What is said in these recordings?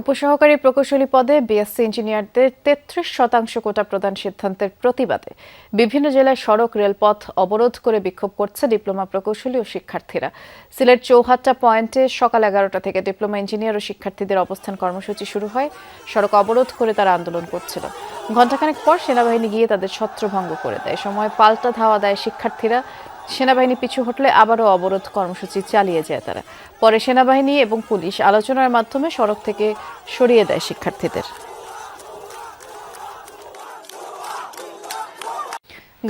উপসহকারী প্রকৌশলী পদে বিএসসি ইঞ্জিনিয়ারদের তেত্রিশ শতাংশ কোটা প্রদান সিদ্ধান্তের প্রতিবাদে। বিভিন্ন জেলায় সড়ক, রেলপথ অবরোধ করে বিক্ষোভ করছে ডিপ্লোমা প্রকৌশলী ও শিক্ষার্থীরা। সিলেট চৌহাট্টা পয়েন্টে সকাল এগারোটা থেকে ডিপ্লোমা ইঞ্জিনিয়ার ও শিক্ষার্থীদের অবস্থান কর্মসূচি শুরু হয়। সড়ক অবরোধ করে তারা আন্দোলন করছিল। ঘণ্টাখানেক পর সেনাবাহিনী গিয়ে তাদের ছত্রভঙ্গ করে দেয়। সময় পাল্টা ধাওয়া দেয় শিক্ষার্থীরা। সেনাবাহিনী পিছু হটলে আবারও অবরোধ কর্মসূচি চালিয়ে যায় তারা। পরে সেনাবাহিনী এবং পুলিশ আলোচনার মাধ্যমে সড়ক থেকে সরিয়ে দেয় শিক্ষার্থীদের।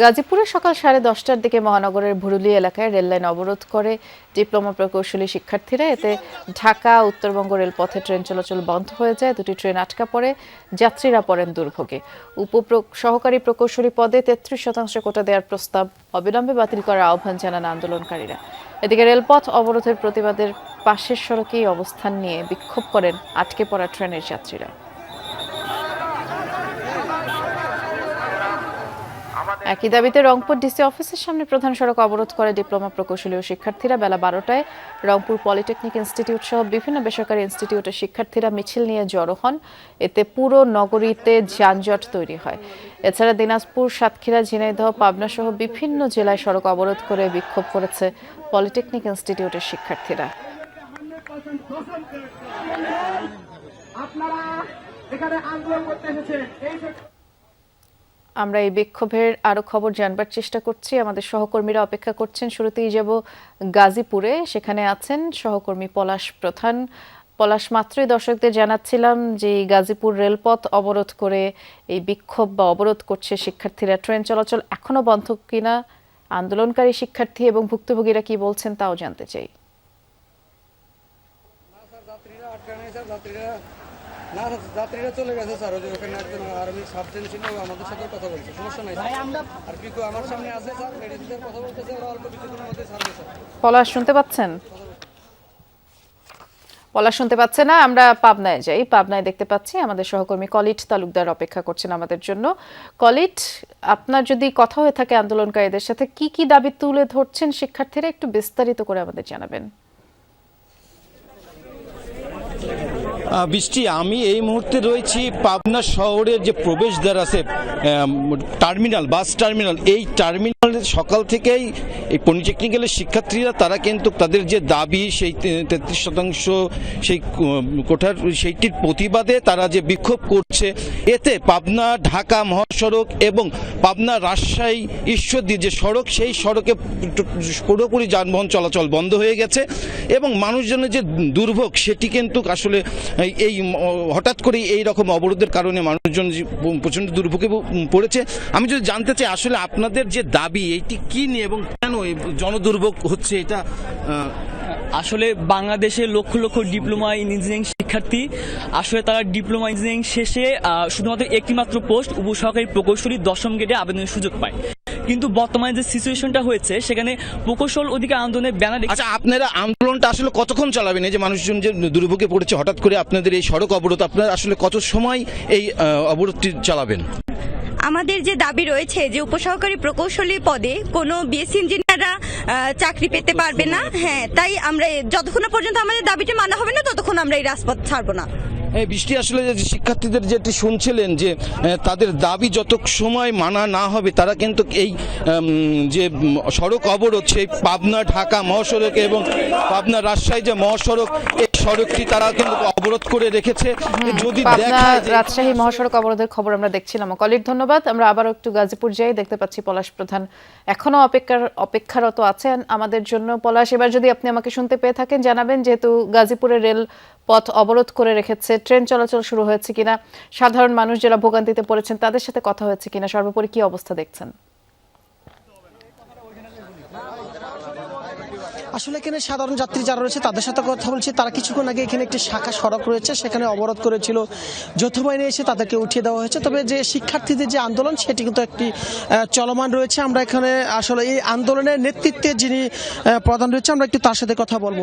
গাজীপুরে সকাল সাড়ে দশটার দিকে মহানগরের ভুরুলি এলাকায় রেললাইন অবরোধ করে ডিপ্লোমা প্রকৌশলী শিক্ষার্থীরা। এতে ঢাকা, উত্তরবঙ্গ রেলপথে ট্রেন চলাচল বন্ধ হয়ে যায়। দুটি ট্রেন আটকা পড়ে, যাত্রীরা পড়েন দুর্ভোগে। উপ সহকারী প্রকৌশলী পদে তেত্রিশ শতাংশ কোটা দেওয়ার প্রস্তাব অবিলম্বে বাতিল করার আহ্বান জানান আন্দোলনকারীরা। এদিকে রেলপথ অবরোধের প্রতিবাদের পাশের সড়কেই অবস্থান নিয়ে বিক্ষোভ করেন আটকে পড়া ট্রেনের যাত্রীরা। একই দাবিতে রংপুর ডিসি অফিসের সামনে প্রধান সড়ক অবরোধ করে ডিপ্লোমা প্রকৌশলী ও শিক্ষার্থীরা বেলা বারোটায়। রংপুর পলিটেকনিক ইনস্টিটিউট সহ বিভিন্ন বেসরকারি ইনস্টিটিউটের শিক্ষার্থীরা মিছিল নিয়ে জড়ো হন। এতে পুরো নগরীতে যানজট তৈরি হয়। এছাড়া দিনাজপুর, সাতক্ষীরা, ঝিনাইদহ, পাবনা সহ বিভিন্ন জেলায় সড়ক অবরোধ করে বিক্ষোভ করেছে পলিটেকনিক ইনস্টিটিউটের শিক্ষার্থীরা। আপনারা এখানে আন্দোলন করতে এই আমরা এই বিক্ষোভের আরও খবর জানবার চেষ্টা করছি। আমাদের সহকর্মীরা অপেক্ষা করছেন। শুরুতেই যাব গাজীপুরে। সেখানে আছেন সহকর্মী পলাশ প্রধান। পলাশ মাত্রই দর্শকদের জানাচ্ছিলাম যে গাজীপুর রেলপথ অবরোধ করে এই বিক্ষোভ বা অবরোধ করছে শিক্ষার্থীরা। ট্রেন চলাচল এখনও বন্ধ কিনা, আন্দোলনকারী শিক্ষার্থী এবং ভুক্তভোগীরা কি বলছেন তাও জানতে চাই। না যাত্রীরা চলে গেছে স্যার যে ওখানে একজন আর্মি সাবজেন ছিল আমাদের সাথে কথা বলছে সমস্যা নাই আর পিকু আমার সামনে আছে স্যার মেডিসিনের কথা বলতেছে ওরা অল্প কিছুদিনের মধ্যে ছাড়বে স্যার। পলাশ শুনতে পাচ্ছেন? পলাশ শুনতে পাচ্ছে না? আমরা পাবনায় যাই। পাবনায় দেখতে পাচ্ছি আমাদের সহকর্মী কলিট তালুকদার অপেক্ষা করছেন আমাদের জন্য। কলিট আপনার যদি কথা হয়ে থাকে আন্দোলনকারীদের সাথে কি কি দাবি তুলে ধরছেন শিক্ষার্থীরা? একটু বিস্তারিত করে আমাদের জানাবেন। বৃষ্টি, আমি এই মুহূর্তে রয়েছি পাবনা শহরের যে প্রবেশদ্বার আছে টার্মিনাল, বাস টার্মিনাল, এই টার্মিনালে সকাল থেকেই এই পলিটেকনিক্যালের শিক্ষার্থীরা, তারা কিন্তু তাদের যে দাবি, সেই তেত্রিশ শতাংশ, সেই কোঠার, সেইটির প্রতিবাদে তারা যে বিক্ষোভ করছে, এতে পাবনা, ঢাকা মহাসড়ক এবং পাবনা রাজশাহী ঈশ্বরদী যে সড়ক, সেই সড়কে পুরোপুরি যানবাহন চলাচল বন্ধ হয়ে গেছে এবং মানুষজনের যে দুর্ভোগ, সেটি কিন্তু আসলে এই- হঠাৎ করে এই রকম অবরোধের কারণে মানুষজন প্রচণ্ড দুর্ভোগে পড়েছে। আমি যদি জানতে চাই, আসলে আপনাদের যে দাবি, এইটি কি নিয়ে এবং কেন জনদুর্ভোগ হচ্ছে এটা আসলে বাংলাদেশে লক্ষ লক্ষ ডিপ্লোমা ইঞ্জিনিয়ারিং শিক্ষার্থী, আসলে তারা ডিপ্লোমা ইঞ্জিনিয়ারিং শেষে শুধুমাত্র একটিমাত্র পোস্ট, উপসহকারী প্রকৌশলী দশম গ্রেডে আবেদনের সুযোগ পায়। কিন্তু বর্তমানে যে সিচুয়েশনটা হয়েছে সেখানে প্রকৌশল অধিকার আন্দোলনের ব্যানার আচ্ছা আপনারা আন্দোলনটা আসলে কতক্ষণ চালাবেন? এই যে মানুষজন যে দুর্ভোগে পড়েছে হঠাৎ করে আপনাদের এই সড়ক অবরোধ আপনারা আসলে কত সময় এই অবরোধটি চালাবেন? আমাদের যে দাবি রয়েছে যে উপসহকারী প্রকৌশলী পদে কোনো বিএসসি ইঞ্জিনিয়াররা চাকরি পেতে পারবে না। হ্যাঁ তাই আমরা যতক্ষণ না পর্যন্ত আমাদের দাবিটা মানা হবে না ততক্ষণ আমরা এই রাজপথ ছাড়বো না। বৃষ্টি আসলে যে শিক্ষার্থীদের যেটি শুনছিলেন যে তাদের দাবি যত সময় মানা না হবে তারা কিন্তু এই যে সড়ক অবরোধ সেই পাবনা ঢাকা মহাসড়ক এবং পাবনা রাজশাহী যে মহাসড়ক এই সড়কটি তারা কিন্তু অবরোধ করে রেখেছে। যদি দেখা রাজশাহী মহাসড়ক অবরোধের খবর আমরা দেখছিলাম। কলিট ধন্যবাদ। আমরা আবার একটু গাজীপুর যাই দেখতে পাচ্ছি পলাশ প্রধান এখনও অপেক্ষার অপেক্ষারত আছেন আমাদের জন্য। পলাশ এবার যদি আপনি আমাকে শুনতে পেয়ে থাকেন জানাবেন যেহেতু গাজীপুরের রেল পথ অবরোধ করে রেখেছে। ট্রেন চলাচল শুরু হয়েছে কিনা? সাধারণ মানুষ যারা ভোগান্তিতে পড়েছেন, তাদের সাথে কথা হয়েছে কিনা? সর্বোপরি কি অবস্থা দেখছেন? আসলে এখানে সাধারণ যাত্রী যারা রয়েছে, তাদের সাথে কথা বলছি। তারা কিছুক্ষণ আগে এখানে একটি শাখা সড়ক রয়েছে, সেখানে অবরোধ করেছিল যৌথ বাহিনী এসে তাদেরকে উঠিয়ে দেওয়া হয়েছে। তবে যে শিক্ষার্থীদের যে আন্দোলন, সেটি কিন্তু একটি চলমান রয়েছে। আমরা এখানে আসলে এই আন্দোলনের নেতৃত্বে যিনি প্রধান রয়েছে, আমরা একটু তার সাথে কথা বলব।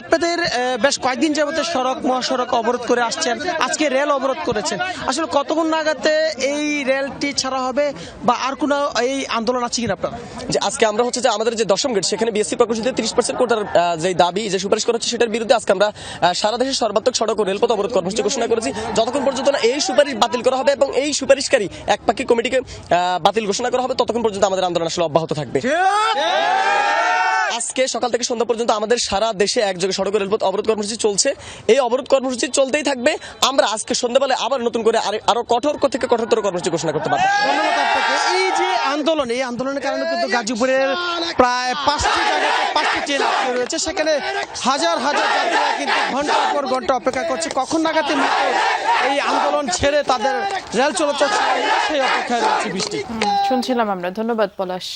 আপনাদের বেশ কয়েকদিন যাবতে সড়ক, মহাসড়ক অবরোধ করে আসছেন, আজকে রেল অবরোধ করেছেন। আসলে কতক্ষণ নাগাতে এই রেলটি ছাড়া হবে বা আর কোনো এই আন্দোলন আছে কিনা আপনার? যে আজকে আমরা হচ্ছে যে আমাদের যে দশম গেট সেখানে বিএসসি প্রকৌশলীতে তিরিশ পার্সেন্ট কোটার যে দাবি, যে সুপারিশ করা হচ্ছে সেটার বিরুদ্ধে আজকে আমরা সারা দেশের সর্বাত্মক সড়ক ও রেলপথ অবরোধ কর্মসূচি ঘোষণা করেছি। যতক্ষণ পর্যন্ত না এই সুপারিশ বাতিল করা হবে এবং এই সুপারিশকারী এক পাখি কমিটিকে বাতিল ঘোষণা করা হবে, ততক্ষণ পর্যন্ত আমাদের আন্দোলন আসলে অব্যাহত থাকবে। আজকে সকাল থেকে সন্ধ্যা পর্যন্ত আমাদের সারা দেশে একযোগে সড়ক রেলপথ অবরোধ কর্মসূচি চলছে। এই অবরোধ কর্মসূচি চলতেই থাকবে। আমরা আজকে সন্ধ্যাবেলায় আবার নতুন করে আরে- কঠোর থেকে কঠোরতর কর্মসূচি ঘোষণা করতে পারব। এই যে আন্দোলন এই আন্দোলনের কারণে কিন্তু গাজীপুরের প্রায় পাঁচটি জায়গাতে পাঁচটি ট্রেন আটকে রয়েছে। সেখানে হাজার হাজার যাত্রীরা কিন্তু ঘণ্টার পর ঘণ্টা অপেক্ষা করছে। কখন নাগাদ এই আন্দোলন ছেড়ে তাদের রেল চলাচল সেই অপেক্ষায় রয়েছে বৃষ্টি। শুনছিলাম আমরা। ধন্যবাদ পলাশ।